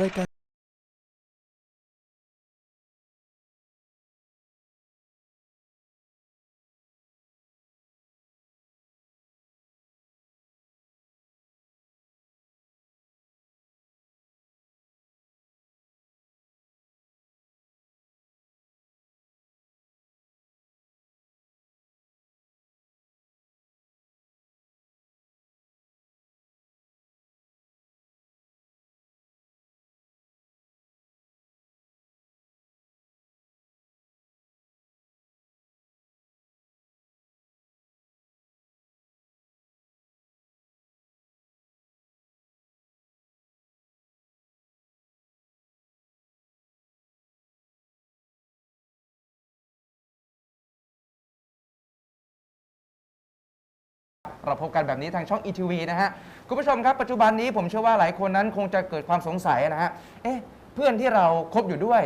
รายการ เราพบกันแบบนี้ทางช่อง ETV นะฮะคุณผู้ชมครับปัจจุบันนี้ผมเชื่อว่าหลายคนนั้นคงจะเกิดความสงสัยนะฮะเอ๊ะเพื่อนที่เราคบอยู่ด้วย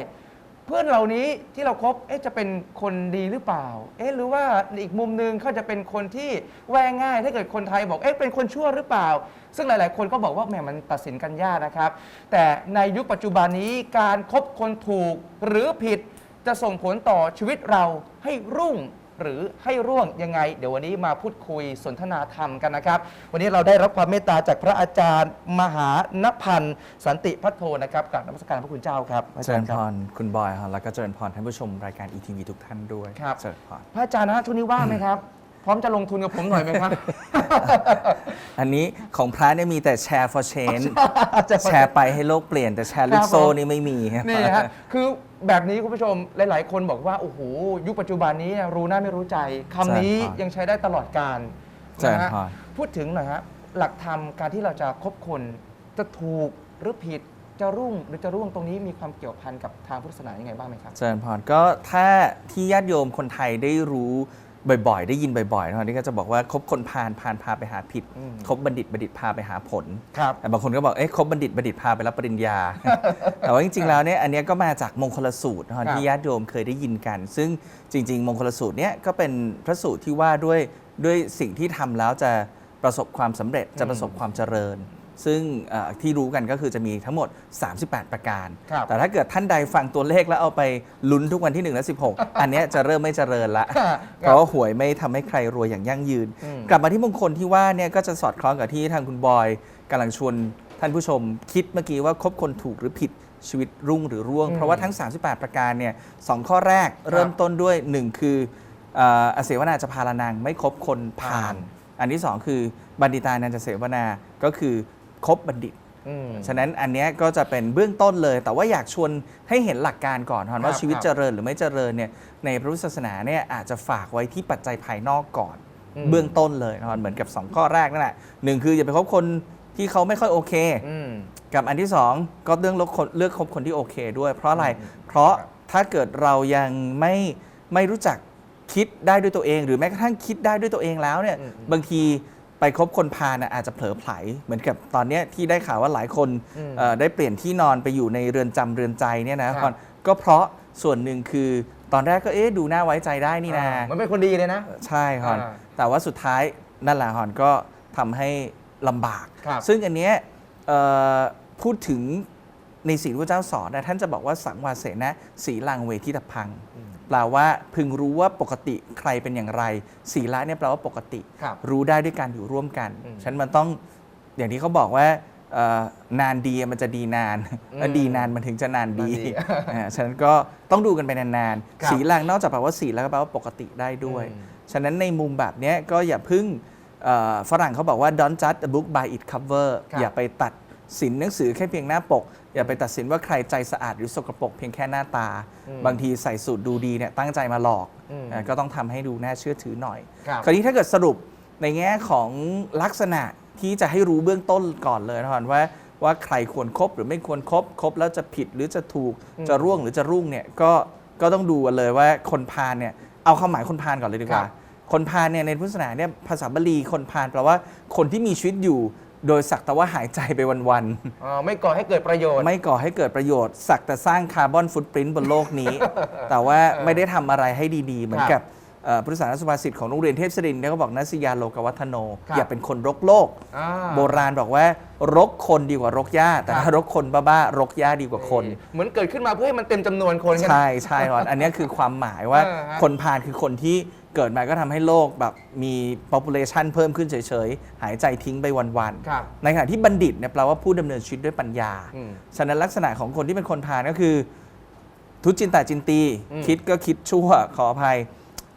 เพื่อนเหล่านี้ที่เราคบเอ๊ะจะเป็นคนดีหรือเปล่า เอ๊ะหรือว่าอีกมุมหนึงเขาจะเป็นคนที่แวงง่าย ถ้าเกิดคนไทยบอกเอ๊ะเป็นคนชั่วหรือเปล่า ซึ่งหลาย ๆ คนก็บอกว่าแหมมันตัดสินกันยากนะครับ แต่ในยุคปัจจุบันนี้การคบคนถูกหรือผิดจะส่งผลต่อชีวิตเราให้รุ่ง หรือให้ร่วงยังไง เดี๋ยววันนี้มาพูดคุยสนทนาธรรมกันนะครับ วันนี้เราได้รับความเมตตาจากพระอาจารย์ มหานพันธ์สันติพัทโทนะครับกราบนมัสการพระคุณเจ้าครับอาเจริญย์พรคุณบอยครับแล้วก็เจริญพรท่านผู้ชมรายการ ETV ทุกท่านด้วยครับ เจริญพร พระอาจารย์นะช่วงนี้ว่างไหมครับ พร้อมจะลงทุนกับผมหน่อยไหมครับ อันนี้ของพระเนี่ยมีแต่แชร์ for change จะแชร์ไปให้โลกเปลี่ยนแต่แชร์ลูกโซ่นี่ไม่มีครับนี่ฮะคือแบบนี้คุณผู้ชมหลาย ๆ คนบอกว่า โอ้โห ยุคปัจจุบันนี้เนี่ยรู้หน้าไม่รู้ใจคำนี้ใช่ครับยังใช้ได้ตลอดการใช่นะฮะครับพูดถึงหน่อยฮะหลักธรรมการที่เราจะคบคนจะถูกหรือผิดจะรุ่งหรือจะร่วงตรงนี้มีความเกี่ยวพันกับทางพุทธศาสนายังไงบ้างไหมครับเจริญพรก็ถ้าที่ญาติโยมคนไทยได้รู้ บ่อยๆ ได้ยินบ่อยๆนะครับนี่ก็จะบอกว่าคบคนพาลพาลพาไปหาผิดอืมคบบัณฑิตบัณฑิตพาไปหาผลครับแต่บางคนก็บอก เอ๊ะคบบัณฑิตบัณฑิตพาไปรับปริญญา แต่ว่าจริงๆ แล้วเนี่ยอันเนี้ยก็มาจากมงคลสูตรนะครัคะบที่ญาติโยมเคยได้ยินกัน ซึ่งจริง ๆ มงคลสูตรเนี้ยก็เป็นพระสูตรที่ว่าด้วยด้วยสิ่งที่ทำแล้วจะประสบความสำเร็จจะประสบความเจริญ ซึ่งเอ่อที่รู้กันก็คือจะมีทั้งหมด 38 ประการครับแต่ถ้าเกิดท่านใดฟังตัวเลขแล้วเอาไปลุ้นทุกวันที่ 1 และ 16 อันเนี้ยจะเริ่มไม่เจริญละ เพราะว่าหวยไม่ทำให้ใครรวยอย่างยั่งยืนอืมกลับมาที่มงคลที่ว่าเนี่ยก็จะสอดคล้องกับที่ทางคุณบอยกำลังชวนท่านผู้ชมคิดเมื่อกี้ว่าคบคนถูกหรือผิดชีวิตรุ่งหรือร่วงอืมเพราะว่าทั้ง 38 ประการเนี่ยสองข้อแรกเริ่มต้นด้วย 1 คือเอ่ออเสวนาจะพาลานังไม่คบคนพาลอันที่ 2 คือบัณฑิตานันจะเสวนาก็คือ คบบัณฑิตอืมฉะนั้นอันเนี้ยก็จะเป็นเบื้องต้นเลย แต่ว่าอยากชวนให้เห็นหลักการก่อนครัว่าบชีวิตครับเจริญหรือไม่เจริญเนี่ยในพระพุทธศาสนาเนี่ยอาจจะฝากไว้ที่ปัจจัยภายนอกก่อนอืมเบื้องต้นเลยนะครับเหมือนกับ 2 ข้อแรกนั่นแหละหนึ่งคืออย่าไปคบคนที่เขาไม่ค่อยโอเคอืมกับอันที่ 2 ก็เรื่องเลือกคนเลือกคบคนที่โอเคด้วย เพราะอะไรอืมเพราะครับถ้าเกิดเรายังไม่ไม่รู้จักคิดได้ด้วยตัวเอง หรือแม้กระทั่งคิดได้ด้วยตัวเองแล้วเนี่ยอืมบางที ไปคบคนพาลน่ะอาจจะเผลอไผลเหมือนกับตอนเนี้ยที่ได้ข่าวว่าหลายคนอืมเอ่อได้เปลี่ยนที่นอนไปอยู่ในเรือนจำเรือนใจเนี่ยนะครับก็เพราะส่วนหนึ่งคือตอนแรกก็เอ๊ะดูน่าไว้ใจได้นี่นะ อ่ามันเป็นคนดีเลยนะ ใช่ฮอน อ่าแต่ว่าสุดท้ายนั่นแหละฮอนก็ทำให้ลำบาก ครับ ซึ่งอันเนี้ยเอ่อพูดถึงในสิ่งที่พระเจ้าสอนนะท่านจะบอกว่าสังวาเสนะสีลังเวทิตพัง แปลว่าพึงรู้ว่าปกติใครเป็นอย่างไร ศีละเนี่ยแปลว่าปกติ ครับ รู้ได้ด้วยการอยู่ร่วมกันอืมฉะนันมันต้องอย่างที่เขาบอกว่าเอ่อนานดีมันจะดีนานอืมและดีนานมันถึงจะนานดีนานดีอ่าฉะนั้นก็ต้องดูกันไปนานครับๆสีลังนอกจากแปลว่าสีแล้วก็แปลว่าปกติได้ด้วยอืมฉะนั้นในมุมแบบเนี้ยก็อย่าเพึ่งเอ่อฝรั่งเขาบอกว่า don't judge a book by its cover ครับอย่าไปตัดสินหนังสือแค่เพียงหน้าปก อย่าไปตัดสินว่าใครใจสะอาดหรือสกปรกเพียงแค่หน้าตาอืมบางทีใส่สูตรดูดีเนี่ยตั้งใจมาหลอกอืมอ่าก็ต้องทำให้ดูน่าเชื่อถือหน่อยครับคราวนี้ถ้าเกิดสรุปในแง่ของลักษณะที่จะให้รู้เบื้องต้นก่อนเลยนะว่าว่าใครควรครบหรือไม่ควรครบครบแล้วจะผิดหรือจะถูกอืมจะร่วงหรือจะรุ่งเนี่ยก็ก็ต้องดูกันเลยว่าคนพาลเนี่ยเอาความหมายคนพาลก่อนเลยดีกว่าครับคนพาลเนี่ยในพุทธศาสนาเนี่ยภาษาบาลีคนพาลแปลว่าคนที่มีชีวิตอยู่ โดยสักแต่ว่าหายใจไปวันอ่าไม่ก่อให้เกิดประโยชน์ ๆ ไม่ก่อให้เกิดประโยชน์ สักแต่สร้างคาร์บอนฟุตปรินต์บนโลกนี้ แต่ว่าไม่ได้ทำอะไรให้ดีๆ เหมือนกับเอ่ อพุทธศาสนาสุภาษิตของโรงเรียนเทพศรินทร์เนี่ยก็บอกนัสยาโลกวัฒโน ครับ อย่าเป็นคนรกโลก อ่า โบราณบอกว่ารกคนดีกว่ารกหญ้า แต่ครับ ถ้ารกคนบ้าๆรกหญ้าดีกว่าคน เหมือนเกิดขึ้นมาเพื่อให้มันเต็มจำนวนคนกัน ใช่ใช่ครับอันเนี้ยคือความหมายว่าเออฮะ คนพาลคือคนที่เกิดมาก็ทำให้โลกแบบมี population เพิ่มขึ้นเฉยๆ หายใจทิ้งไปวันครับ ๆ ในขณะที่บัณฑิตเนี่ยแปลว่าผู้ดำเนินชีวิตด้วยปัญญา อืมฉะนั้นลักษณะของคนที่เป็นคนพาลก็คือ ทุจินตาจินตี อืมคิดก็คิดชั่วขออภัย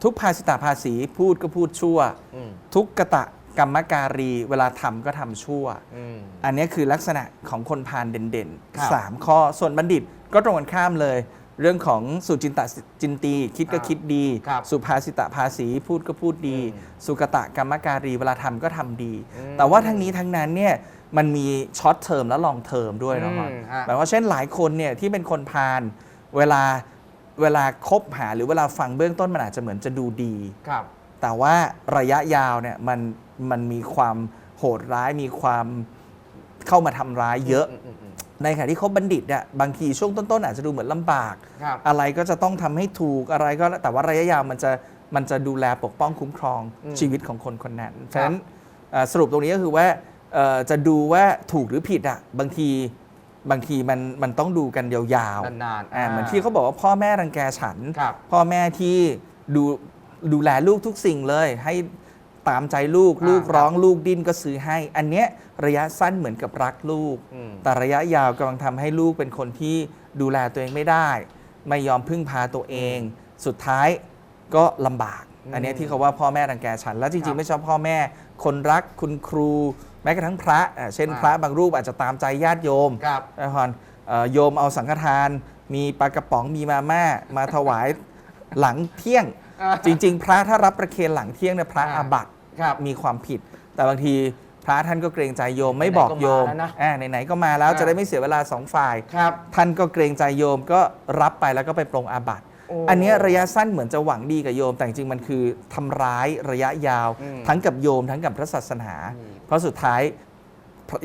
ทุกภาสิตาภาษีพูดก็พูดชั่ว อืมทุกกะตะกรรมการี เวลาทำก็ทำชั่ว อืม อันนี้คือลักษณะของคนพาลเด่นครับ ๆสามข้อ ส่วนบัณฑิตก็ตรงกันข้ามเลย เรื่องของสุจินตะจินตี คิดก็อ่าคิดดี ครับสุภาษิตะภาษีพูดก็พูดดี อืมสุกตะกรรมการีเวลาทำก็ทำดี อืมแต่ว่าทั้งนี้ทั้งนั้นเนี่ยมันมีช็อตเทอมและลองเทอมด้วยเนาะอืมฮะหมายว่าเช่นหลายคนเนี่ยที่เป็นคนพาลเวลา เวลาคบหาหรือเวลาฟังเบื้องต้นมันอาจจะเหมือนจะดูดี ครับ แต่ว่าระยะยาวเนี่ยมันมันมีความโหดร้ายมีความเข้ามาทำร้ายเยอะมมอืมในขณะที่คบบัณฑิตเนี่ยบางทีช่วงต้นๆ อาจจะดูเหมือนลำบาก ครับ อะไรก็จะต้องทำให้ถูกอะไรก็แล้วแต่ว่าระยะยาวมันจะมันจะดูแลปกป้องคุ้มครองอืมชีวิตของคนคนนั้นครับฉะนั้นเอ่อสรุปตรงนี้ก็คือว่าเอ่อจะดูว่าถูกหรือผิดอะบางที บางทีมันมันต้องดูกันยาวๆนานๆอ่าเหมือนที่เขาบอกว่าพ่อแม่รังแกฉันครับพ่อแม่ที่ดูดูแลลูกทุกสิ่งเลย ให้ตามใจลูกอ่าลูกครับร้องลูกดิ้นก็ซื้อให้ อันเนี้ยระยะสั้นเหมือนกับรักลูกอืมแต่ระยะยาวกำลังทำให้ลูกเป็นคนที่ดูแลตัวเองไม่ได้ ไม่ยอมพึ่งพาตัวเอง สุดท้ายก็ลำบาก อืมอันเนี้ยที่เขาว่าพ่อแม่รังแกฉัน แล้วจครัริง บๆ ไม่ชอบพ่อแม่ คนรักคุณครูแม้กระทั่งพระอะเช่น อ่า พระบางรูปอาจจะตามใจญาติโยมครับ นะครเอ่อโยมเอาสังฆทาน มีปลากระป๋องมีมาม่ามาถวายหลังเที่ยงอ่าจริง ๆ พระถ้ารับประเคนหลังเที่ยงเนี่ยพระอ่า อาบัติ ครับ มีความผิด แต่บางทีพระท่านก็เกรงใจโยมไม่บอกโยมไหนๆก็มาแล้วนะอ่าไหนๆก็มาแล้วอ่า จะได้ไม่เสียเวลาสองฝ่าย ครับ ท่านก็เกรงใจโยมก็รับไปแล้วก็ไปปรงอาบัติโอ้อันเนี้ยระยะสั้นเหมือนจะหวังดีกับโยม แต่จริงๆมันคือทำร้ายระยะยาวอืมทั้งกับโยมทั้งกับพระศาสนาอืมเพราะสุดท้าย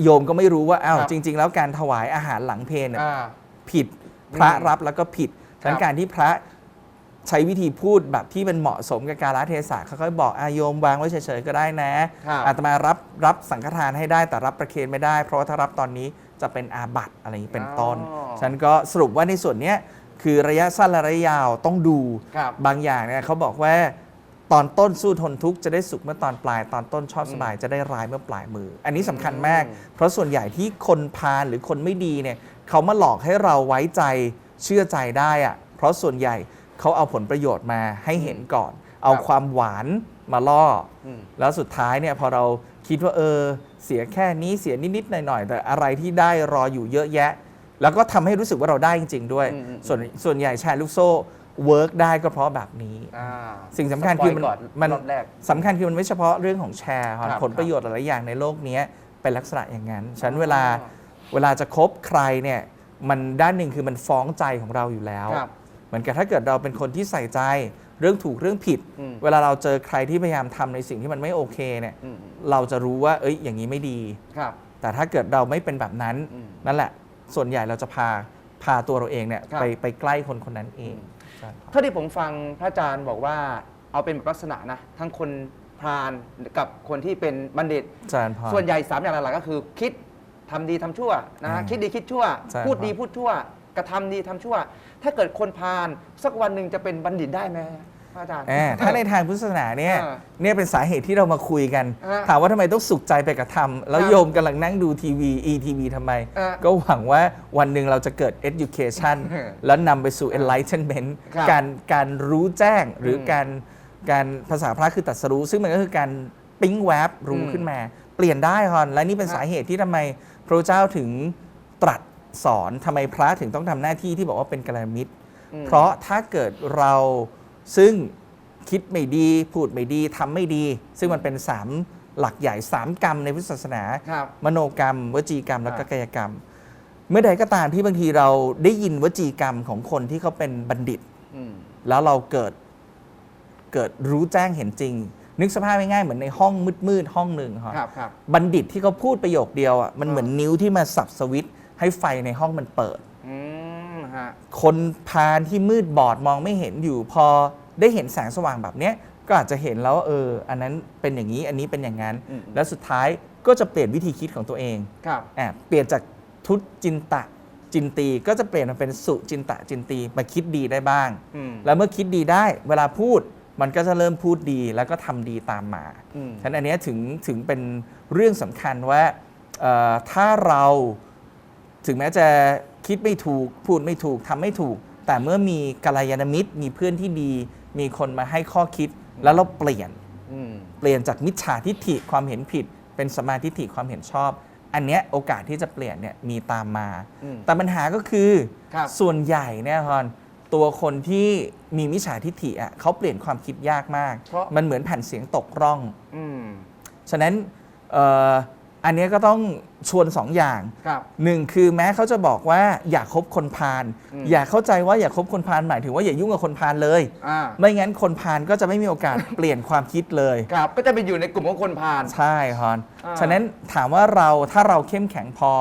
โยมก็ไม่รู้ว่าอ้าวครับจริง ๆ แล้วการถวายอาหารหลังเพลเนี่ยอ่าผิดพระอืมรับแล้วก็ผิดฉะนั้นครับการที่พระใช้วิธีพูดแบบที่มันเหมาะสมกับการละเทศะเขาก็บอกอาโยมวางไว้เฉยๆก็ได้นะครับอาตมารับรับสังฆทานให้ได้แต่รับประเคนไม่ได้ เพราะว่าถ้ารับตอนนี้จะเป็นอาบัติอะไรอย่างนี้เป็นต้นอ๋อฉะนันก็สรุปว่าในส่วนเนี้ย คือระยะสั้นและระยะยาวต้องดูครับบางอย่างเนี่ยเขาบอกว่าตอนต้นสู้ทนทุกข์จะได้สุขเมื่อตอนปลายตอนต้นชอบสบายจะได้ร้ายเมื่อปลายมือ อันนี้สำคัญมากอืมเพราะส่วนใหญ่ที่คนพาลหรือคนไม่ดีเนี่ยเขามาหลอกให้เราไว้ใจเชื่อใจได้อะเพราะส่วนใหญ่เขาเอาผลประโยชน์มาให้เห็นก่อน เอาความหวานมาล่อ อืม แล้วสุดท้ายเนี่ยพอเราคิดว่าเออ เสียแค่นี้เสียนิด ๆ หน่อย ๆ แต่อะไรที่ได้รออยู่เยอะแยะ แล้วก็ทำให้รู้สึกว่าเราได้จริง ๆ ด้วย อืมอืม ส่วนส่วนใหญ่แชร์ลูกโซ่เวิร์กได้ก็เพราะแบบนี้ อ่าสิ่งสำคัญคือมันสปยก่มัน รอบแรก สำคัญคือมันไม่เฉพาะเรื่องของแชร์ครับครับผลประโยชน์หลายๆอย่างในโลกเนี้ยเป็นลักษณะอย่างนั้น ฉะนันเวลาอ๋อเวลาจะคบใครเนี่ยมันด้านหนึ่งคือมันฟ้องใจของเราอยู่แล้ว ครับเหมือนกับถ้าเกิดเราเป็นคนที่ใส่ใจเรื่องถูกเรื่องผิด อืม เวลาเราเจอใครที่พยายามทำในสิ่งที่มันไม่โอเคเนี่ยอืมเราจะรู้ว่าเอ้ยอย่างนี้ไม่ดี ครับ แต่ถ้าเกิดเราไม่เป็นแบบนั้นอืม นั่นแหละ ส่วนใหญ่เราจะพาพาตัวเราเองเนี่ยครับ ไปไปใกล้คนคนนั้นเองใช่เท่าที่ผมฟังพระอาจารย์บอกว่าเอาเป็นแบบลักษณะนะ ทั้งคนพราหมณ์กับคนที่เป็นบัณฑิต อาจารย์พร ส่วนใหญ่ 3 อย่างหลักๆก็คือ คิดทำดีทำชั่วนะฮะอืมคิดดีคิดชั่ว ใช่พูดดีครับพูดชั่ว กระทำดีทำชั่ว ถ้าเกิดคนพาลสักวันหนึ่งจะเป็นบัณฑิตได้ไหมพ ระอาจารย์แอบถ้าในทางพุทธศาสนาเนี่ยอ่าเนี่ยเป็นสาเหตุที่เรามาคุยกัน อ่าถามว่าทำไมต้องสุขใจไปกับธรรม แล้วครับโยมกำลังนั่งดูทีวีอีทีวีทำไม อ่าก็หวังว่าวันหนึ่งเราจะเกิด education อ่าแล้วนำไปสู่ enlightenment ครับการการรู้แจ้งหรืออมการการภาษาพระคือตรัสรู้ ซึ่งมันก็คือการปิ๊งแวบรู้อืมขึ้นมา เปลี่ยนได้ฮอนและนี่เป็นครับ สาเหตุที่ทำไมพระเจ้าถึงตรัสสอนทำไมพระถึงต้องทำหน้าที่ที่บอกว่าเป็นกัลยาณมิตร อืม เพราะถ้าเกิดเรา ซึ่งคิดไม่ดี พูดไม่ดีทำไม่ดี ซึ่งมันเป็น 3 หลักใหญ่ 3 กรรมในพุทธศาสนาครับมโนกรรม วจีกรรม แล้วก็ครับกายกรรม เมื่อใดก็ตามที่บางทีเราได้ยินวจีกรรมของคนที่เขาเป็นบัณฑิตอืมแล้วเราเกิดเกิดรู้แจ้งเห็นจริง นึกสภาพง่ายๆเหมือนในห้องมืดๆห้องหนึ่งครับครับครับบัณฑิตที่เขาพูดประโยคเดียวอะมันเหมือนนิ้วที่มาสับสวิตช์ให้ไฟในห้องมันเปิดอืมฮะคนพาลที่มืดบอดมองไม่เห็นอยู่พอ ได้เห็นแสงสว่างแบบเนี้ยก็อาจจะเห็นแล้วว่าเออ อันนั้นเป็นอย่างนี้อันนี้เป็นอย่างนั้น อืม แล้วสุดท้ายก็จะเปลี่ยนวิธีคิดของตัวเองครับ อะเปลี่ยนจากทุตจินตะจินตี ก็จะเปลี่ยนมาเป็นสุจินตะจินตีมาคิดดีได้บ้าง อืม แล้วเมื่อคิดดีได้เวลาพูดมันก็จะเริ่มพูดดีแล้วก็ทำดีตามมา อืม ฉะนั้นอันเนี้ยถึงถึงเป็นเรื่องสำคัญว่าเอ่อถ้าเราถึงแม้จะคิดไม่ถูก พูดไม่ถูกทำไม่ถูก แต่เมื่อมีกัลยาณมิตรมีเพื่อนที่ดี มีคนมาให้ข้อคิดแล้วเราเปลี่ยนอืมเปลี่ยนจากมิจฉาทิฏฐิความเห็นผิด เป็นสมมาทิฏฐิความเห็นชอบ อันเนี้ยโอกาสที่จะเปลี่ยนเนี่ยมีตามมาอืมแต่ปัญหาก็คือครับส่วนใหญ่เนี่ยฮอนตัวคนที่มีมิจฉาทิฏฐิอะเขาเปลี่ยนความคิดยากมากเพราะมันเหมือนแผ่นเสียงตกร่องอืมฉะนั้นเอ่ออันเนี้ยก็ต้องชวนสองอย่างครับ หนึ่งคือแม้เขาจะบอกว่าอย่าคบคนพาลอืม อย่าเข้าใจว่าอย่าคบคนพาลหมายถึงว่าอย่ายุ่งกับคนพาลเลย อ่าไม่งั้นคนพาลก็จะไม่มีโอกาส เปลี่ยนความคิดเลย ครับก็จะไปอยู่ในกลุ่มของคนพาล ใช่ฮอน อ่า ฉะนั้นถามว่าเราถ้าเราเข้มแข็งพอ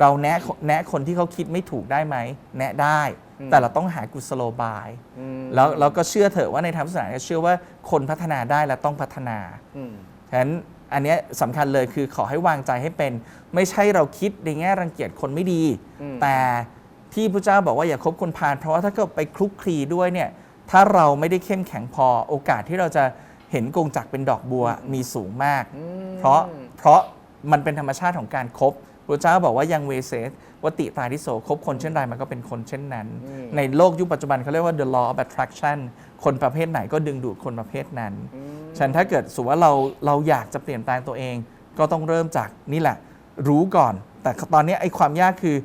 เราแนะแนะคนที่เขาคิดไม่ถูกได้ไหม แนะได้ แต่เราต้องหากุศโลบาย อืมแล้วเราก็เชื่อเถอะว่าในทางพุทธศาสนาเชื่อว่าคนพัฒนาได้และต้องพัฒนา อืม ฉะนั้น อันเนี้ยสำคัญเลยคือขอให้วางใจให้เป็น ไม่ใช่เราคิดในแง่รังเกียจคนไม่ดี อืม แต่ที่พระเจ้าบอกว่าอย่าคบคนพาลเพราะว่าถ้าเกิดไปคลุกคลีด้วยเนี่ยถ้าเราไม่ได้เข้มแข็งพอโอกาสที่เราจะเห็นกงจักรเป็นดอกบัวมีสูงมาก อืม เพราะเพราะมันเป็นธรรมชาติของการครบพระเจ้าบอกว่ายังเวเซสวติตาทิโสคบคนเช่นใดมันก็เป็นคนเช่นนั้น อืม ในโลกยุคปัจจุบันเขาเรียกว่า the law of attraction คนประเภทไหนก็ดึงดูดคนประเภทนั้นอืมฉะนันถ้าเกิดสมมติว่าเราเราอยากจะเปลี่ยนแปลงตัวเอง ก็ต้องเริ่มจากนี่แหละ รู้ก่อน แต่ตอนนี้ไอ้ความยากคือ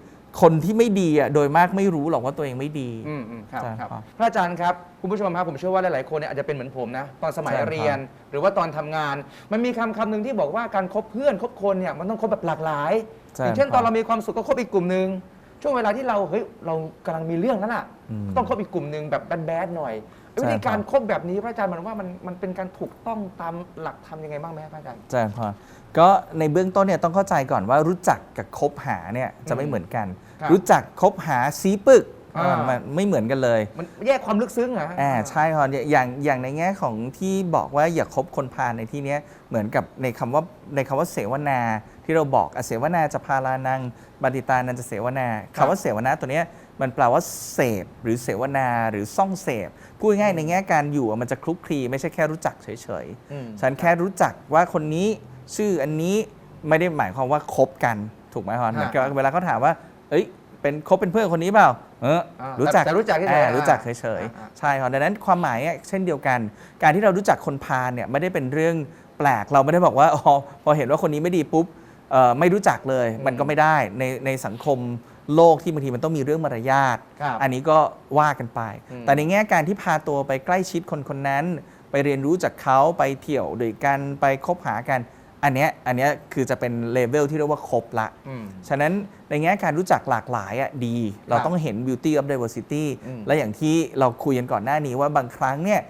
คนที่ไม่ดีอะโดยมากไม่รู้หรอกว่าตัวเองไม่ดี อืมอืมครับใช่ครับครับพระอาจารย์ครับคุณผู้ชมครับผมเชื่อว่าหลายๆคนเนี่ยอาจจะเป็นเหมือนผมนะตอนสมัยใช่ครับ เรียน หรือว่าตอนทำงาน มันมีคำคำหนึ่งที่บอกว่าการคบเพื่อนคบคนเนี่ยมันต้องคบแบบหลากหลายใช่อย่างเช่นครับตอนเรามีความสุขก็คบอีกกลุ่มหนึ่งช่วงเวลาที่เราเฮ้ยเรากำลังมีเรื่องนั้นอะอืม ต้องคบอีกกลุ่มหนึ่งแบบแบดๆหน่อยใช่ วิธีการครับคบแบบนี้พระอาจารย์มันว่ามันมันเป็นการถูกต้องตามหลักธรรมยังไงบ้างไหมครับพระอาจารย์ ใช่พอก็ในเบื้องต้นเนี่ยต้องเข้าใจก่อนว่ารู้จักกับคบหาเนี่ยจะไม่เหมือนกัน ครับรู้จักคบหาซีปึกอ่ามันไม่เหมือนกันเลยมันแยกความลึกซึ้งเหรอฮะ อ่าใช่ฮอนอย่างอย่างในแง่ของที่บอกว่าอย่าคบคนพาลในที่เนี้ยเหมือนกับในคำว่าในคำว่าเสวนา ที่เราบอกอะเสวนาจะพาลานังบันติตานันจะเสวนาคำว่าเสวนาตัวเนี้ยมันแปลว่าเสพหรือเสวนาหรือซ่องเสพพูดง่ายๆในแง่การอยู่อะมันจะคลุกคลีไม่ใช่แค่รู้จักเฉยๆอืมฉันแค่รู้จักว่าคนนี้ชื่ออันนี้ไม่ได้หมายความว่าคบกันถูกไหมฮอนเหมือนกับเวลาเขาถามว่า เอ้ยเป็นคบเป็นเพื่อนคนนี้เปล่า เอออ่ารู้จักแต่รู้จักเฉยๆอ่าอ่ารู้จักเฉยอ่าๆใช่ครับดังนั้นความหมายอะเช่นเดียวกัน การที่เรารู้จักคนพาลเนี่ยไม่ได้เป็นเรื่องแปลกเราไม่ได้บอกว่าอ๋อพอเห็นว่าคนนี้ไม่ดีปุ๊บเอ่อ ไม่รู้จักเลยมันก็ไม่ได้ในในสังคมโลกที่บางทีมันต้องมีเรื่องมารยาท ครับอันนี้ก็ว่ากันไป อืม แต่ในแง่การที่พาตัวไปใกล้ชิดคนคนนั้น ไปเรียนรู้จากเขาไปเที่ยวด้วยกันไปคบหากัน อันเนี้ยอันเนี้ยคือจะเป็นเลเวลที่เรียกว่าครบละ อืม ฉะนั้นในแง่การรู้จักหลากหลายอะดี เราครับต้องเห็น beauty of diversity อืมและอย่างที่เราคุยกันก่อนหน้านี้ว่าบางครั้งเนี่ย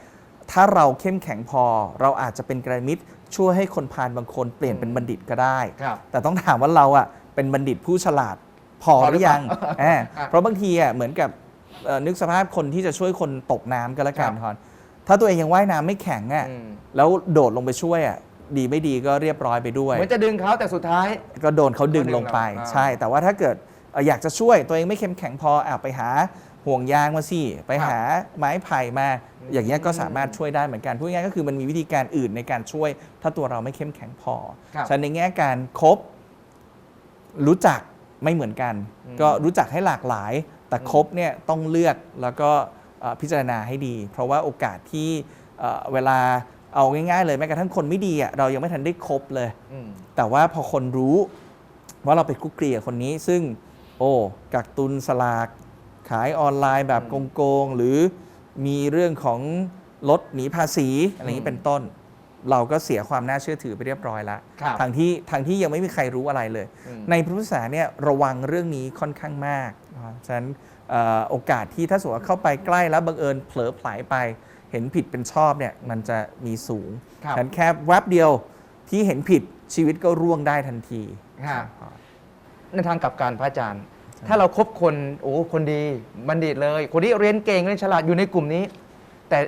ถ้าเราเข้มแข็งพอ เราอาจจะเป็นกระมิตรช่วยให้คนพาลบางคนเปลี่ยนเป็นบัณฑิตก็ได้ ครับแต่ต้องถามว่าเราอะเป็นบัณฑิตผู้ฉลาดพอพอหหรือรือยังเปล่าอ่าอะเพราะบางทีอะเหมือนกับเอ่อนึกสภาพคนที่จะช่วยคนตกน้ำก็แล้วกันครับ ทอนถ้าตัวเองยังว่ายน้ำไม่แข็งอะอืมแล้วโดดลงไปช่วยอะดีไม่ดีก็เรียบร้อยไปด้วย เหมือนจะดึงเขาแต่สุดท้าย ก็โดนเขาดึงลงไป เขาดึงเราอ่าใช่ แต่ว่าถ้าเกิดเอ่ออยากจะช่วยตัวเองไม่เข้มแข็งพออะไปหา ห่วงยางมาสิ ไปหาไม้ไผ่มา อย่างเงี้ยก็สามารถช่วยได้เหมือนกันพูดง่ายๆก็คือมันมีวิธีการอื่นในการช่วย ถ้าตัวเราไม่เข้มแข็งพอครับฉะนันในแง่การคบรู้จักไม่เหมือนกันอืมก็รู้จักให้หลากหลาย แต่อืมคบเนี่ยต้องเลือกแล้วก็เอ่อพิจารณาให้ดี เพราะว่าโอกาสที่เอ่อเวลาเอาง่ายๆเลยแม้กระทั่งคนไม่ดีอะเรายังไม่ทันได้คบเลยอืมแต่ว่าพอคนรู้ว่าเราไปคลุกคลีกับคนนี้ซึ่ง โอ้กักตุนสลาก ขายออนไลน์แบบอืมโกงๆ หรือมีเรื่องของลดหนีภาษีอะไรอย่างอืนี้มเป็นต้น เราก็เสียความน่าเชื่อถือไปเรียบร้อยแล้วครับทางที่ทางที่ยังไม่มีใครรู้อะไรเลยอืมในพุทธศาสนาเนี่ยระวังเรื่องนี้ค่อนข้างมากนะครับฉะนั้นเอ่อโอกาสที่ถ้าสมมติว่าเข้าไปใกล้แล้วบังเอิญเผลอไผลไปเห็นผิดเป็นชอบเนี่ยมันจะมีสูงครับฉะนั้นแค่แวบเดียวที่เห็นผิดชีวิตก็ร่วงได้ทันทีครับในทางกลับการพระอาจารย์ ถ้าเราครบคนโอ้คนดีบัณฑิตเลย คนที่เรียนเก่งเรียนฉลาดอยู่ในกลุ่มนี้ แต่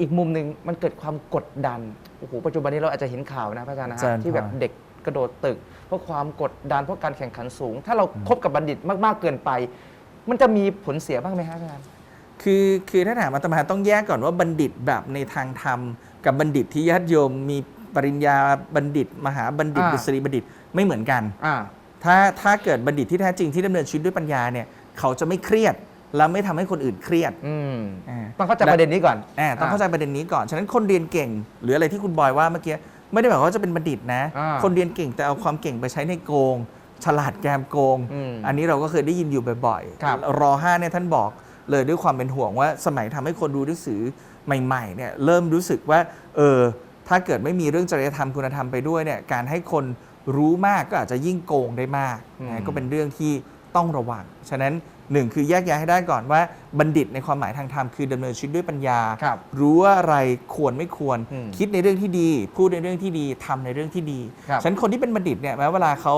อีกมุมหนึ่งมันเกิดความกดดันโอ้โหปัจจุบันนี้เราอาจจะเห็นข่าวนะพระอาจารย์นะอาจารฮะย์ที่แบบครับเด็กกระโดดตึก เพราะความกดดันเพราะการแข่งขันสูง ถ้าเราคบกับบัณฑิตมากๆเกินไป มันจะมีผลเสียบ้างไหมฮะอาจารย์ คือคือถ้าถามอาตมาต้องแยกก่อนว่าบัณฑิตแบบในทางธรรม กับบัณฑิตที่ญาติโยมมีปริญญาบัณฑิต มหาบัณฑิตอ่าดุษฎีบัณฑิตไม่เหมือนกัน อ่า ถ้าถ้าเกิดบัณฑิตที่แท้จริงที่ดำเนินชีวิตด้วยปัญญาเนี่ยเขาจะไม่เครียดแล้วไม่ทำให้คนอื่นเครียด อืมอ่า ต้องเข้าใจประเด็นนี้ก่อน อ่าต้องเข้าใจประเด็นนี้ก่อน ฉะนั้นคนเรียนเก่ง หรืออะไรที่คุณบอยว่าเมื่อกี้ไม่ได้หมายความว่าจะเป็นบัณฑิตนะ อ่าคนเรียนเก่งแต่เอาความเก่งไปใช้ในโกง ฉลาดแกมโกงอืมอันนี้เราก็เคยได้ยินอยู่บ่อยครับ รอห้าเนี่ยท่านบอกเลยด้วยความเป็นห่วงว่า สมัยทำให้คนดูหนังสือใหม่ๆเนี่ยเริ่มรู้สึกว่าเออถ้าเกิดไม่มีเรื่องจริยธรรมคุณธรรมไปด้วยเนี่ยการให้คน รู้มากก็อาจจะยิ่งโกงได้มากอืมนะก็เป็นเรื่องที่ต้องระวัง ฉะนั้นหนึ่งคือแยกแยะให้ได้ก่อนว่าบัณฑิตในความหมายทางธรรมคือดำเนินชีวิตด้วยปัญญาครับรู้ว่าอะไรควรไม่ควรอืมคิดในเรื่องที่ดี พูดในเรื่องที่ดีทำในเรื่องที่ดีครับฉะนันคนที่เป็นบัณฑิตเนี่ยแม้เวลาเขา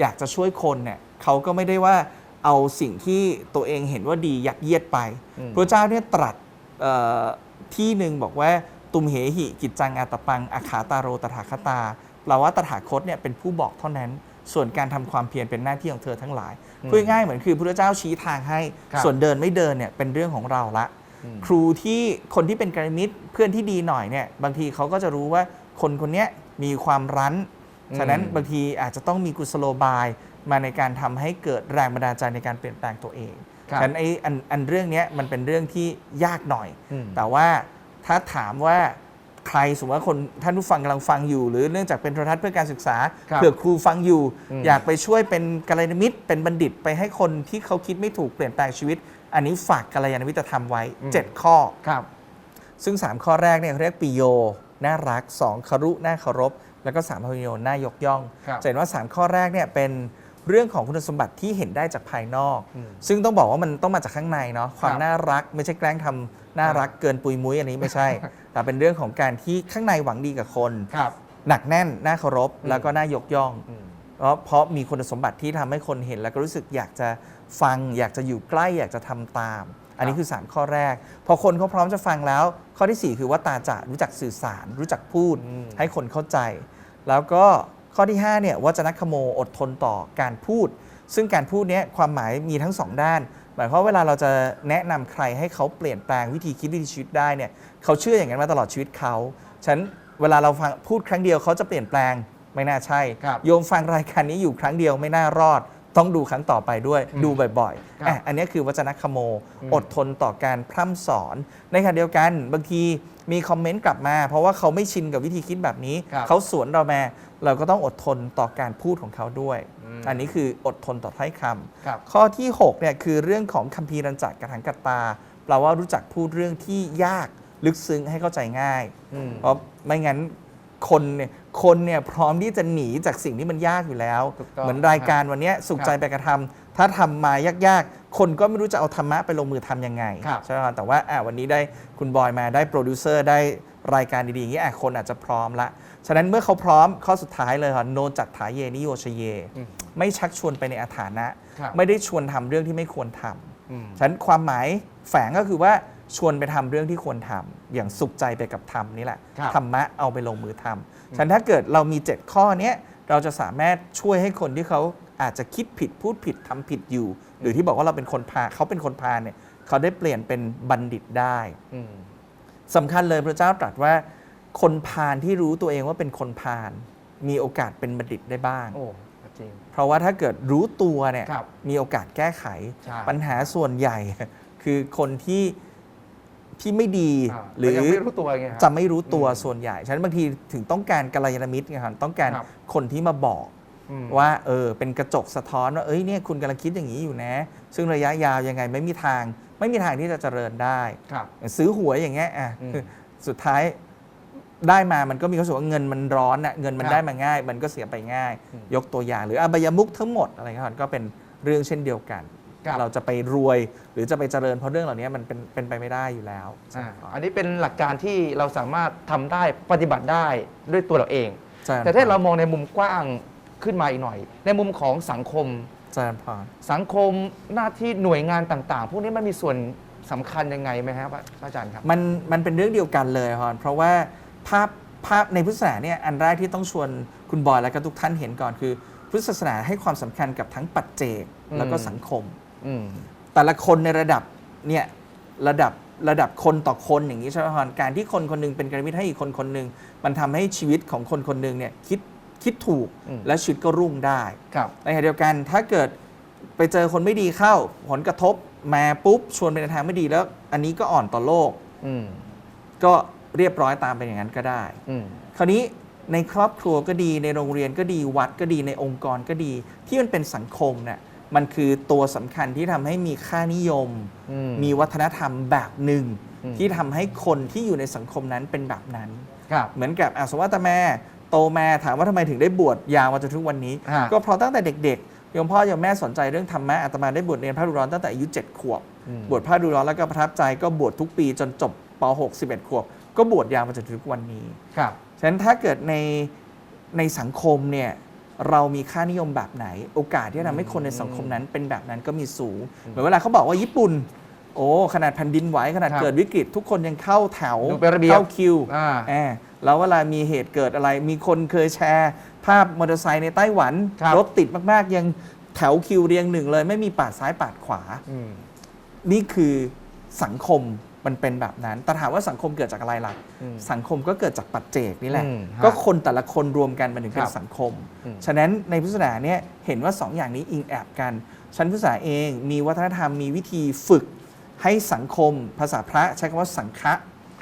อยากจะช่วยคนเนี่ยเขาก็ไม่ได้ว่าเอาสิ่งที่ตัวเองเห็นว่าดียัดเยียดไปอืมพระเจ้าเนี่ยตรัสเอ่อที่หนึ่งบอกว่าตุมเหหิกิจจังอาตปังอาขาตาโรตถาคตา แปลว่าตถาคตเนี่ยเป็นผู้บอกเท่านั้น ส่วนการทำความเพียรเป็นหน้าที่ของเธอทั้งหลายอืมพูดง่ายๆเหมือนคือพระเจ้าชี้ทางให้ครับส่วนเดินไม่เดินเนี่ยเป็นเรื่องของเราละอืมครูที่คนที่เป็นกัลยาณมิตรเพื่อนที่ดีหน่อยเนี่ยบางทีเขาก็จะรู้ว่าคนคนเนี้ยมีความรั้นอืมฉะนั้นบางทีอาจจะต้องมีกุศโลบายมาในการทำให้เกิดแรงบันดาลใจในการเปลี่ยนแปลงตัวเองครับฉะนั้นไอ้อันอันเรื่องเนี้ยมันเป็นเรื่องที่ยากหน่อยอืมแต่ว่าถ้าถามว่า ใครสมมติว่าคนท่านผู้ฟังกำลังฟังอยู่ หรือเนื่องจากเป็นโทรทัศน์เพื่อการศึกษาครับเผื่อครูฟังอยู่ อืม อยากไปช่วยเป็นกัลยาณมิตร เป็นบัณฑิตไปให้คนที่เขาคิดไม่ถูกเปลี่ยนแปลงชีวิต อันนี้ฝากกัลยาณมิตรธรรมไว้ 7 ข้อ ครับ ซึ่ง 3 ข้อแรกเนี่ยเขาเรียกปิโย น่ารัก 2 คารุ น่าเคารพ แล้วก็3พยโยน่ายกย่อง ครับจะเห็นว่า 3 ข้อแรกเนี่ยเป็นเรื่องของคุณสมบัติที่เห็นได้จากภายนอก อืมซึ่งต้องบอกว่ามันต้องมาจากข้างในเนาะความครับน่ารักไม่ใช่แกล้งทำ น่ารักเกินปุยมุ้ยอันนี้ไม่ใช่ แต่เป็นเรื่องของการที่ข้างในหวังดีกับคน ครับ หนักแน่นน่าเคารพอืมแล้วก็น่ายกย่อง อืม เพราะเพราะมีคุณสมบัติที่ทำให้คนเห็น แล้วก็รู้สึกอยากจะฟัง อยากจะอยู่ใกล้อยากจะทำตาม อันนี้คือ 3 ข้อแรก พอคนเขาพร้อมจะฟังแล้ว ข้อทีสี่ 4 คือว่าตาจะรู้จักสื่อสาร รู้จักพูด อืม ให้คนเข้าใจ แล้วก็ข้อที่5เนี่ยวจนคโมอดทนต่อการพูด ซึ่งการพูดเนี้ยความหมายมีทั้งสองด้าน หมายความว่าเวลาเราจะแนะนำใครให้เขาเปลี่ยนแปลงวิธีคิดวิธีชีวิตได้เนี่ยเขาเชื่ออย่างนั้นมาตลอดชีวิตเขาฉะนันเวลาเราฟังพูดครั้งเดียวเขาจะเปลี่ยนแปลงไม่น่าใช่ครับโยมฟังรายการนี้อยู่ครั้งเดียวไม่น่ารอด ต้องดูครั้งต่อไปด้วยอืมดูบ่อยครับๆอะอันนี้คือวจนคโมอืมอดทนต่อการพร่ำสอน ในขณะเดียวกันบางทีมีคอมเมนต์กลับมา เพราะว่าเขาไม่ชินกับวิธีคิดแบบนี้ครับเขาสวนเรามาเราก็ต้องอดทนต่อการพูดของเขาด้วย อืมอันนี้คืออดทนต่อถ้อยคำครับข้อที่6เนี่ยคือเรื่องของคัมภีร์รันจักรกถังกัตตาแปลว่ารู้จักพูดเรื่องที่ยากลึกซึ้งให้เข้าใจง่ายอืมเพราะไม่งั้นคนเนี่ยคนเนี่ยพร้อมที่จะหนีจากสิ่งที่มันยากอยู่แล้วถูกต้องเหมือนรายการวันเนี้ยสุขใจไปกระทำถ้าทำมายากๆ คนก็ไม่รู้จะเอาธรรมะไปลงมือทำยังไงครับใช่ไหมครับแต่ว่าอะวันนี้ได้คุณบอยมาได้โปรดิวเซอร์ได้ รายการดีๆอย่างนี้อะคนอาจจะพร้อมละ ฉะนั้นเมื่อเขาพร้อมข้อสุดท้ายเลยค่ะโนจักถาเยนิโยชเยอืมไม่ชักชวนไปในอาถานะครับไม่ได้ชวนทำเรื่องที่ไม่ควรทำอืมฉะนันความหมายแฝงก็คือว่าชวนไปทำเรื่องที่ควรทำอย่างสุขใจไปกับธรรมนี่แหละครับธรรมะเอาไปลงมือทำฉะนันถ้าเกิดเรามี 7 ข้อเนี้ยเราจะสามารถช่วยให้คนที่เขาอาจจะคิดผิดพูดผิดทำผิดอยู่ หรือที่บอกว่าเราเป็นคนพาลเขาเป็นคนพาลเนี่ยเขาได้เปลี่ยนเป็นบัณฑิตได้อืม สำคัญเลยพระเจ้าตรัสว่า คนพาลที่รู้ตัวเองว่าเป็นคนพาลมีโอกาสเป็นบัณฑิตได้บ้าง โอ้จริง เพราะว่าถ้าเกิดรู้ตัวเนี่ยครับมีโอกาสแก้ไข ใช่ปัญหาส่วนใหญ่ คือคนที่ที่ไม่ดีอ่าหรือแต่ยังไม่รู้ตัวไงฮ จะไม่รู้ตัวอืมส่วนใหญ่ ฉะนั้นบางทีถึงต้องการกัลยาณมิตรไงครับต้องการครับ คนที่มาบอกอืม ว่าเออเป็นกระจกสะท้อนว่าเอ้ยเนี่ยคุณกำลังคิดอย่างนี้อยู่นะ ซึ่งระยะยาวยังไงไม่มีทาง ไม่มีทางที่จะเจริญได้ครับซื้อหวยอย่างเงี้ยอะอืมคือสุดท้ายได้มามันก็มีความรู้สึกว่าเงินมันร้อนอะเงินมันครับได้มาง่าย มันก็เสียไปง่ายอืมยกตัวอย่าง หรืออบายมุกทั้งหมดอะไรครับก็เป็นเรื่องเช่นเดียวกันครับเราจะไปรวยหรือจะไปเจริญเพราะเรื่องเหล่านี้มันเป็นเป็นไปไม่ได้อยู่แล้วอ่าอันนี้เป็นหลักการที่เราสามารถทำได้ปฏิบัติได้ด้วยตัวเราเองใช่แต่ถ้าเรามองในมุมกว้างขึ้นมาอีกหน่อย ในมุมของสังคม อาจารย์พรสังคมหน้าที่หน่วยงานต่าง ๆ พวกนี้มันมีส่วนสำคัญยังไงไหมครับพระอาจารย์ครับ มันมันเป็นเรื่องเดียวกันเลยฮอนเพราะว่าภาพภาพในพุทธศาสนาเนี่ยอันแรกที่ต้องชวนคุณบอยและก็ทุกท่านเห็นก่อนคือ พุทธศาสนาให้ความสำคัญกับทั้งปัจเจกอืมแล้วก็สังคมอืมแต่ละคนในระดับเนี่ยระดับระดับคนต่อคนอย่างนี้ใช่ไหมฮอนการที่คนคนหนึงเป็นกัลยาณมิตรให้อีกคนคนหนึ่งมันทำให้ชีวิตของคนคนหนึ่งเนี่ยคิด คิดถูกอืมและชีวิตก็รุ่งได้ครับในขณะเดียวกันถ้าเกิดไปเจอคนไม่ดีเข้า ผลกระทบมาปุ๊บชวนไปในทางไม่ดีแล้ว อันนี้ก็อ่อนต่อโลกอืมก็เรียบร้อยตามเป็นอย่างนั้นก็ได้อืมคราวนี้ในครอบครัวก็ดีในโรงเรียนก็ดีวัดก็ดีในองค์กรก็ดี ที่มันเป็นสังคมเนี่ยมันคือตัวสำคัญที่ทำให้มีค่านิยมอืมมีวัฒนธรรมแบบหนึ่งอืมที่ทำให้คนที่อยู่ในสังคมนั้นเป็นแบบนั้นครับเหมือนกับอะสมมติว่าอาตมาโตมาถามว่าทำไมถึงได้บวชยาวมาจนถึงวันนี้ ฮะ ก็เพราะตั้งแต่เด็กๆโยมพ่อโยมแม่สนใจเรื่องธรรมะอาตมาได้บวชเรียนพระดูร้อนตั้งแต่อายุ7ขวบ อืม บวชพระดูร้อนแล้วก็ประทับใจก็บวชทุกปีจนจบป .6 11ขวบ ก็บวชยาวมาจนถึงทุกวันนี้ ครับ ฉะนั้นถ้าเกิดในในสังคมเนี่ยเรามีค่านิยมแบบไหน โอกาสที่จะทำให้คนในสังคมนั้นเป็นแบบนั้นก็มีสูง เหมือนเวลาเขาบอกว่าญี่ปุ่น โอ้ขนาดแผ่นดินไหวขนาดครับเกิดวิกฤต ทุกคนยังเข้าแถวดูเป็นระเบียบเข้าคิวอ่าแอบแล้วเวลามีเหตุเกิดอะไร มีคนเคยแชร์ ภาพมอเตอร์ไซค์ในไต้หวันครับรถติดมากๆ ยังแถวคิวเรียงหนึ่งเลย ไม่มีปาดซ้ายปาดขวา อืม นี่คือสังคมมันเป็นแบบนั้นแต่ถามว่าสังคมเกิดจากอะไรล่ะ อืมสังคมก็เกิดจากปัจเจกนี่แหละ อืมฮะก็คนแต่ละคนรวมกันมันถึงเป็คนรับสังคม อืม ฉะนั้นในพุทธศาสนาเนี่ยเห็นว่าสองอย่างนี้อิงแอบกัน ชั้นพุทธศาสนาเองมีวัฒนธรรมมีวิธีฝึก ให้สังคมภาษาพระใช้คำว่าสังฆะ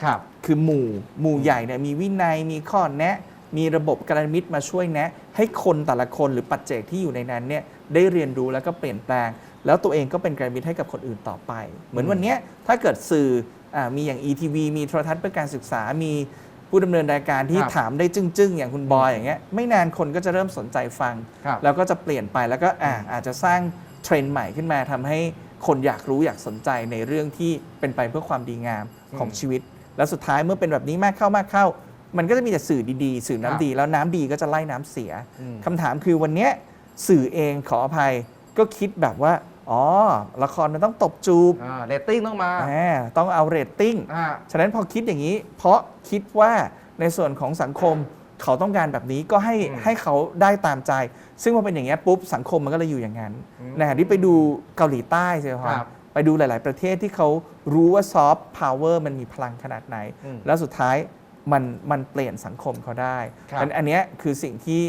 ครับ คือหมู่หมู่ใหญ่เนี่ยมีวินัยมีข้อแนะ มีระบบกระมิตรมาช่วยแนะ ให้คนแต่ละคนหรือปัจเจกที่อยู่ในนั้นเนี่ยได้เรียนรู้แล้วก็เปลี่ยนแปลง แล้วตัวเองก็เป็นกระมิตรให้กับคนอื่นต่อไป เหมือนวันเนี้ยถ้าเกิดสื่ออามีอย่าง ETV มีโทรทัศน์เพื่อการศึกษามีผู้ดำเนินรายการที่ครับถามได้จึ้งๆ อย่างคุณบอยอย่างเงี้ยไม่นานคนก็จะเริ่มสนใจฟัง ครับ แล้วก็จะเปลี่ยนไปแล้วก็อ่าอาจจะสร้างเทรนด์ใหม่ขึ้นมาทำให้ คนอยากรู้อยากสนใจในเรื่องที่เป็นไปเพื่อความดีงามของอืมชีวิต แล้วสุดท้ายเมื่อเป็นแบบนี้มากเข้ามากเข้า มันก็จะมีแต่สื่อดีๆ สื่อครับน้ำดี แล้วน้ำดีก็จะไล่น้ำเสียอืมคำถามคือวันเนี้ยสื่อเองขออภัยก็คิดแบบว่าอ๋อ ละครมันต้องตบจูบอ่าเรตติ้งต้องมาแหมต้องเอาเรตติ้งอ่าฉะนั้นพอคิดอย่างนี้ เพราะคิดว่าในส่วนของสังคม เขาต้องการแบบนี้ก็ให้อืมให้เขาได้ตามใจ ซึ่งพอเป็นอย่างเงี้ยปุ๊บสังคมมันก็เลยอยู่อย่างนั้นอืมนะฮะที่ไปดูเกาหลีใต้ใช่ไหมครัคะบไปดูหลาย ๆ ประเทศที่เขารู้ว่าซอฟต์พาวเวอร์มันมีพลังขนาดไหน อืมแล้วสุดท้ายมันมันเปลี่ยนสังคมเขาได้ครับอันอันเนี้ยคือสิ่งที่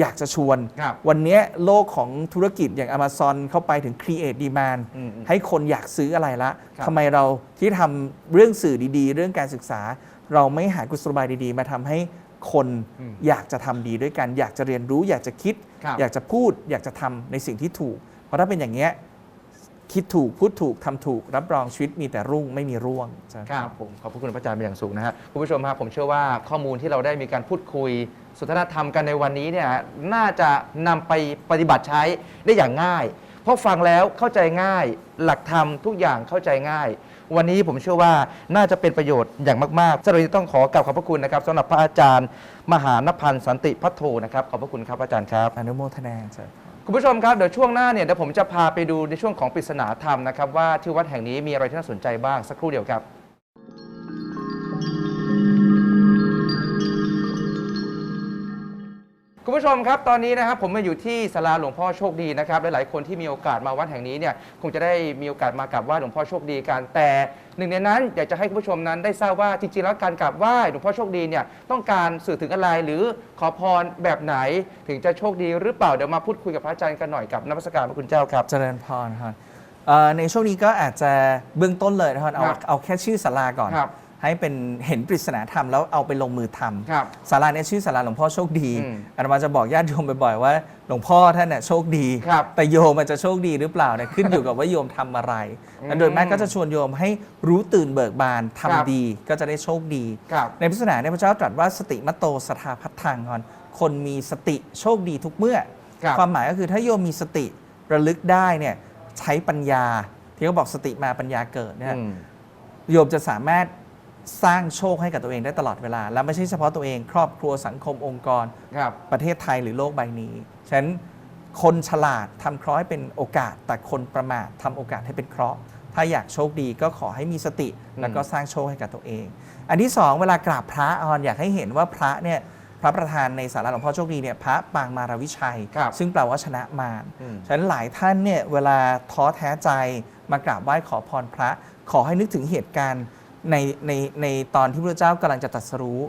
อยากจะชวน ครับ วันเนี้ยโลกของธุรกิจอย่าง Amazon เข้าไปถึง Create Demand อืมอืม ให้คนอยากซื้ออะไรละครับ ทำไมเราที่ทำเรื่องสื่อดีๆ เรื่องการศึกษา เราไม่หากุศโลบายดีๆ มาทำให้ คนอืมอยากจะทำดีด้วยกัน อยากจะเรียนรู้ อยากจะคิดครับอยากจะพูด อยากจะทำในสิ่งที่ถูก เพราะถ้าเป็นอย่างเงี้ยคิดถูก พูดถูกทำถูก รับรองชีวิตมีแต่รุ่งไม่มีร่วงใช่ไหมครับผมขอบพระคุณพระอาจารย์เป็นอย่างสูงนะฮะคุณผู้ชมครับผมเชื่อว่าข้อมูลที่เราได้มีการพูดคุยสนทนาธรรมกันในวันนี้เนี่ยน่าจะนำไปปฏิบัติใช้ได้อย่างง่าย เพราะฟังแล้วเข้าใจง่าย หลักธรรมทุกอย่างเข้าใจง่าย วันนี้ผมเชื่อว่าน่าจะเป็นประโยชน์อย่างมากๆสำหรับวันนี้ต้องขอกราบขอบพระคุณนะครับสำหรับพระอาจารย์ มหานพันธ์สันติพัทโทนะครับขอบพระคุณครับอาจารย์ครับ อนุโมทนาใช่คุณผู้ชมครับเดี๋ยวช่วงหน้าเนี่ยเดี๋ยวผมจะพาไปดูในช่วงของปริศนาธรรมนะครับว่าที่วัดแห่งนี้มีอะไรที่น่าสนใจบ้างสักครู่เดียวครับ คุณผู้ชมครับตอนนี้นะครับผมมาอยู่ที่ศาลาหลวงพ่อโชคดีนะครับหลายๆคนที่มีโอกาสมาวัดแห่งนี้เนี่ยคงจะได้มีโอกาสมากราบไหว้หลวงพ่อโชคดีกันแต่หนึ่งในนั้นอยากจะให้คุณผู้ชมนั้นได้ทราบว่าจริงๆแล้วการกราบไหว้หลวงพ่อโชคดีเนี่ยต้องการสื่อถึงอะไรหรือขอพรแบบไหนถึงจะโชคดีหรือเปล่าเดี๋ยวมาพูดคุยกับพระอาจารย์กันหน่อยกับนักวิชาการพระคุณเจ้าครับ เจริญพรครับเอ่อในช่วงนี้ก็อาจจะเบื้องต้นเลยนะครับเอาครับเอาแค่ชื่อศาลาก่อน ครับ ให้เป็นเห็นปริศนาธรรมแล้วเอาไปลงมือทำครับศาลาเนี่ยชื่อศาลาหลวงพ่อโชคดีอืมอาตมาจะบอกญาติโยมบ่อยๆว่า หลวงพ่อท่านน่ะโชคดี ครับ แต่โยมมันจะโชคดีหรือเปล่าเนี่ยขึ้นอยู่กับว่าโยมทำอะไรอืมอันโดยมากก็จะชวนโยมให้รู้ตื่นเบิกบานทำครับดีก็จะได้โชคดี ครับ ในพุทธศาสนาเนี่ยพระเจ้าตรัสว่าสติมตโตสถาพัทธังก่อนคนมีสติโชคดีทุกเมื่อ ครับความหมายก็คือถ้าโยมมีสติระลึกได้เนี่ยใช้ปัญญา ที่เขาบอกสติมาปัญญาเกิดเนี่ยอืม โยมจะสามารถ สร้างโชคให้กับตัวเองได้ตลอดเวลา และไม่ใช่เฉพาะตัวเองครอบครัวสังคมองค์กร ครับ ประเทศไทยหรือโลกใบนี้ ฉะนั้นคนฉลาดทำเคราะห์ให้เป็นโอกาส แต่คนประมาททำโอกาสให้เป็นเคราะห์ ถ้าอยากโชคดีก็ขอให้มีสติอืมแล้วก็สร้างโชคให้กับตัวเอง อันที่สองเวลากราบพระออนอยากให้เห็นว่าพระเนี่ยพระประธานในสาราหลวงพ่อโชคดีเนี่ยพระปางมารวิชัย ครับซึ่งแปลว่าชนะมารอืม ฉะนั้นหลายท่านเนี่ยเวลาท้อแท้ใจมากราบไหว้ขอพรพระ ขอให้นึกถึงเหตุการณ์ ในในในตอนที่พระเจ้ากำลังจะตรัสรู้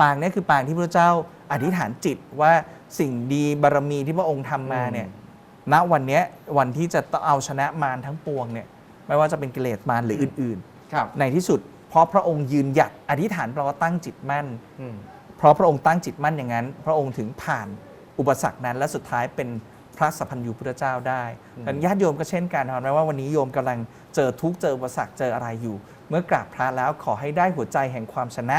ปางเนี่ยคือปางที่พระเจ้าอธิษฐานจิตว่าสิ่งดีบารมีที่พระองค์ทำมาเนี่ยณวันเนี้ยวันที่จะต้องเอาชนะมารทั้งปวงเนี่ยไม่ว่าจะเป็นกิเลสมารหรืออื่นครับๆในที่สุด เพราะพระองค์ยืนหยัดอธิษฐานแปลว่าตั้งจิตมั่นอืมเพราะพระองค์ตั้งจิตมั่นอย่างนั้น พระองค์ถึงผ่านอุปสรรคนั้นและสุดท้ายเป็นพระสัพพัญญูพุทธเจ้าได้อืมดังนั้นญาติโยมก็เช่นกันนะว่าวันนี้โยมกำลังเจอทุกข์เจออุปสรรคเจออะไรอยู่ เมื่อกราบพระแล้วขอให้ได้หัวใจแห่งความชนะ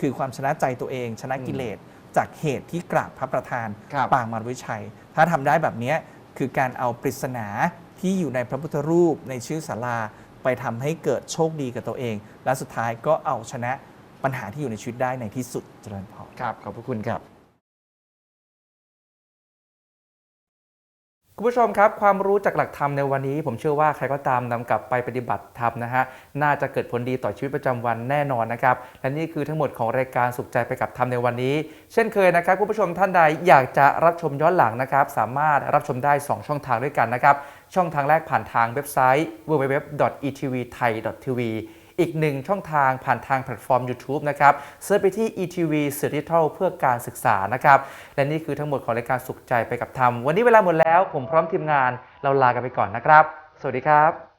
คือความชนะใจตัวเอง ชนะกิเลสจากเหตุที่กราบพระประธานครับปางมารวิชัย ถ้าทำได้แบบเนี้ยคือการเอาปริศนาที่อยู่ในพระพุทธรูปในชื่อศาลา ไปทำให้เกิดโชคดีกับตัวเอง และสุดท้ายก็เอาชนะปัญหาที่อยู่ในชีวิตได้ในที่สุดเจริญพร ครับขอบพระคุณครับ คุณผู้ชมครับ ความรู้จากหลักธรรมในวันนี้ ผมเชื่อว่าใครก็ตามนำกลับไปปฏิบัติธรรมนะฮะน่าจะเกิดผลดีต่อชีวิตประจำวันแน่นอนนะครับ และนี่คือทั้งหมดของรายการสุขใจไปกับธรรมในวันนี้ เช่นเคยนะครับคุณผู้ชมท่านใดอยากจะรับชมย้อนหลังนะครับ สามารถรับชมได้ 2 ช่องทางด้วยกันนะครับ ช่องทางแรกผ่านทางเว็บไซต์ www.etvthai.tv อีกหนึ่งช่องทางผ่านทางแพลตฟอร์ม YouTube นะครับเซิร์ชไปที่ ETV s e r i t a l เพื่อการศึกษานะครับ และนี่คือทั้งหมดของรายการสุขใจไปกับธรรม วันนี้เวลาหมดแล้ว ผมพร้อมทีมงานเราลากันไปก่อนนะครับ สวัสดีครับ